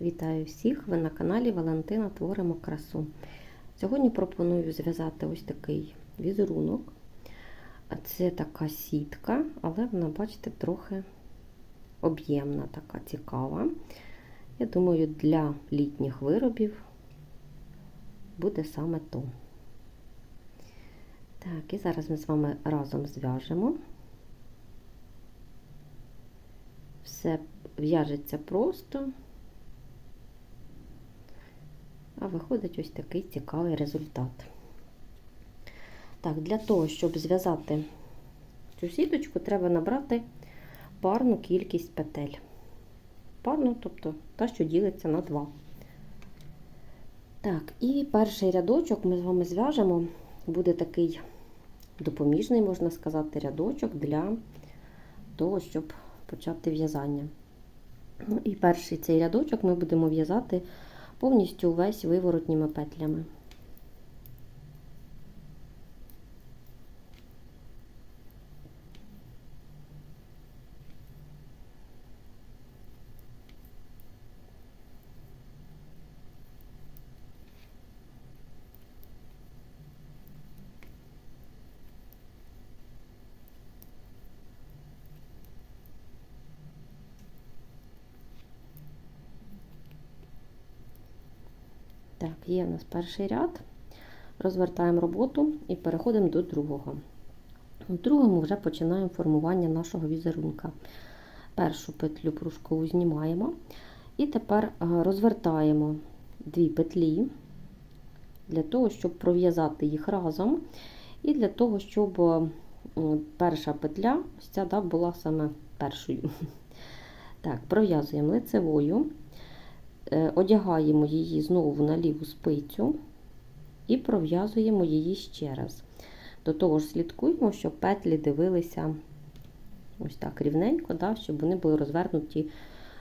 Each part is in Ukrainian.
Вітаю всіх! Ви на каналі Валентина Творимо красу. Сьогодні пропоную зв'язати ось такий візерунок. Це така сітка, але вона, бачите, трохи об'ємна, така цікава. Я думаю, для літніх виробів буде саме то. Так, і зараз ми з вами разом зв'яжемо. Все в'яжеться просто. А виходить ось такий цікавий результат. Так, для того, щоб зв'язати цю сіточку, треба набрати парну кількість петель. Парну, тобто та, що ділиться на два. Так, і перший рядочок ми з вами зв'яжемо, буде такий допоміжний, можна сказати, рядочок для того, щоб почати в'язання. Ну, і перший цей рядочок ми будемо в'язати повністю увесь виворотніми петлями. Так, є у нас перший ряд. Розвертаємо роботу і переходимо до другого. У другому вже починаємо формування нашого візерунка. Першу петлю пружкову знімаємо. І тепер розвертаємо дві петлі для того, щоб пров'язати їх разом. І для того, щоб перша петля ця да, була саме першою. Так, пров'язуємо лицевою. Одягаємо її знову на ліву спицю і пров'язуємо її ще раз. До того ж, слідкуємо, щоб петлі дивилися ось так рівненько, да, щоб вони були розвернуті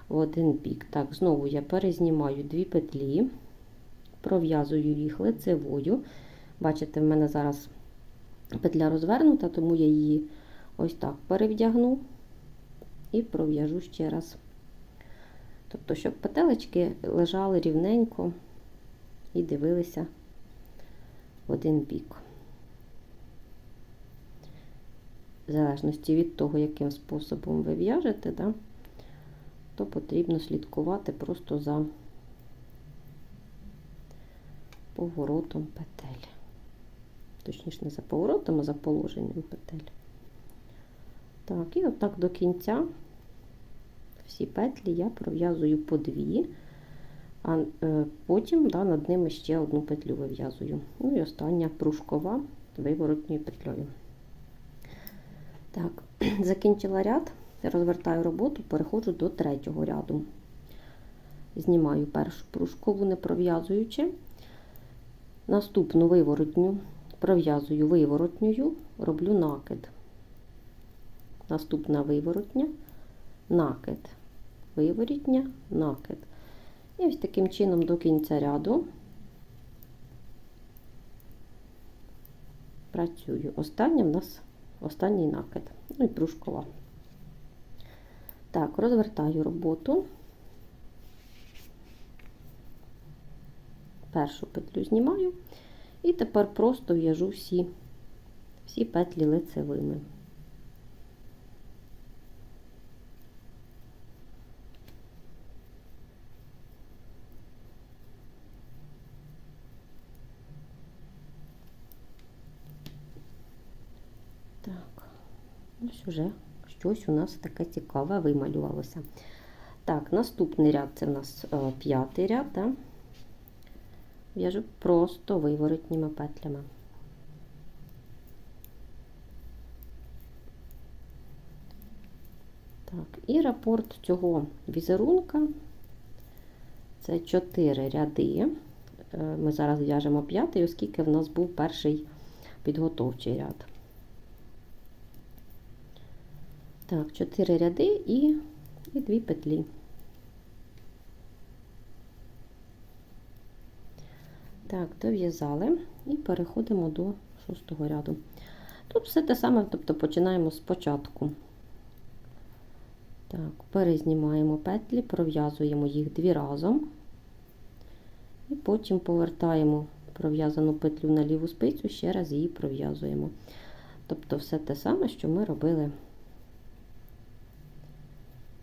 в один бік. Так, знову я перезнімаю дві петлі, пров'язую їх лицевою. Бачите, в мене зараз петля розвернута, тому я її ось так перевдягну і пров'яжу ще раз. Тобто, щоб петелечки лежали рівненько і дивилися в один бік. В залежності від того, яким способом ви в'яжете, да, то потрібно слідкувати просто за поворотом петель. Точніше, не за поворотом, а за положенням петель. Так, і отак до кінця всі петлі я пров'язую по дві, а потім да, над ними ще одну петлю вив'язую. Ну і остання пружкова виворотньою петлею. Так, закінчила ряд, розвертаю роботу, переходжу до третього ряду. Знімаю першу пружкову, не пров'язуючи. Наступну виворотню пров'язую виворотньою, роблю накид. Наступна виворотня, накид виворітня, накид. І ось таким чином до кінця ряду працюю. Останнє в нас останній накид, ну і пружкова. Так, розвертаю роботу. Першу петлю знімаю, і тепер просто в'яжу всі, всі петлі лицевими. Так, ось уже щось у нас таке цікаве вималювалося. Так, наступний ряд це в нас е, п'ятий ряд, да? в'яжу просто виворотніми петлями. Так, і рапорт цього візерунка це 4 ряди. Е, ми зараз в'яжемо п'ятий, оскільки в нас був перший підготовчий ряд. Так, 4 ряди і, і 2 петлі. Так, дов'язали і переходимо до шостого ряду. Тут все те саме, тобто починаємо спочатку. Так, перезнімаємо петлі, пров'язуємо їх дві разом. І потім повертаємо пров'язану петлю на ліву спицю, ще раз її пров'язуємо. Тобто все те саме, що ми робили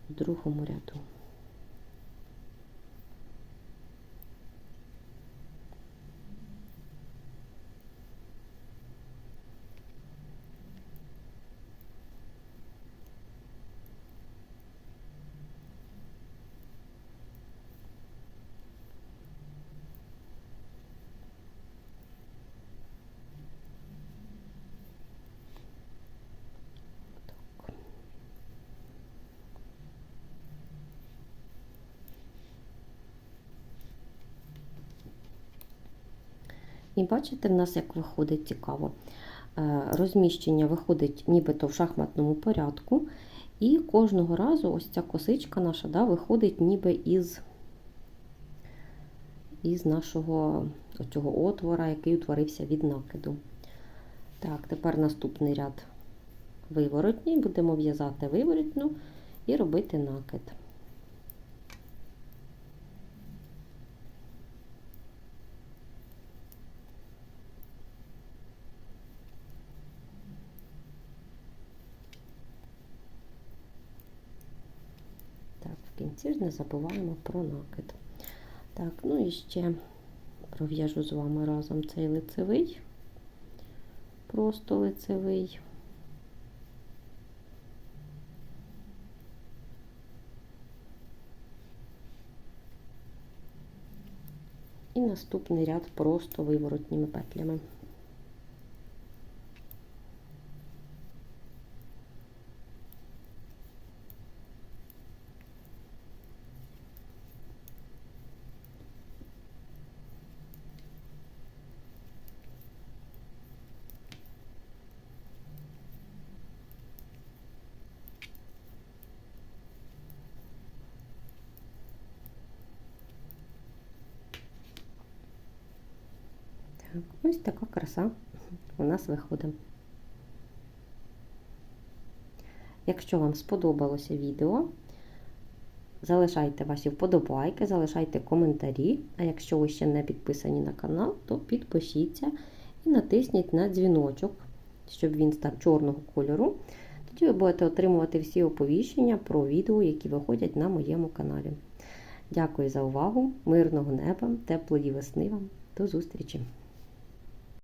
другому ряду. І бачите, в нас як виходить цікаво. Е, Розміщення виходить нібито в шахматному порядку, і кожного разу ось ця косичка наша да, виходить ніби із із нашого цього отвора, який утворився від накиду. Так, тепер наступний ряд виворотній, будемо в'язати виворотню і робити накид. Так, кінці ж не забуваємо про накид. Так, ну і ще пров'яжу з вами разом цей лицевий, просто лицевий. І наступний ряд просто виворотніми петлями. Так, ось така краса у нас виходить. Якщо вам сподобалося відео, залишайте ваші вподобайки, залишайте коментарі. А якщо ви ще не підписані на канал, то підпишіться і натисніть на дзвіночок, щоб він став чорного кольору. Тоді ви будете отримувати всі оповіщення про відео, які виходять на моєму каналі. Дякую за увагу, мирного неба, теплої весни вам. До зустрічі!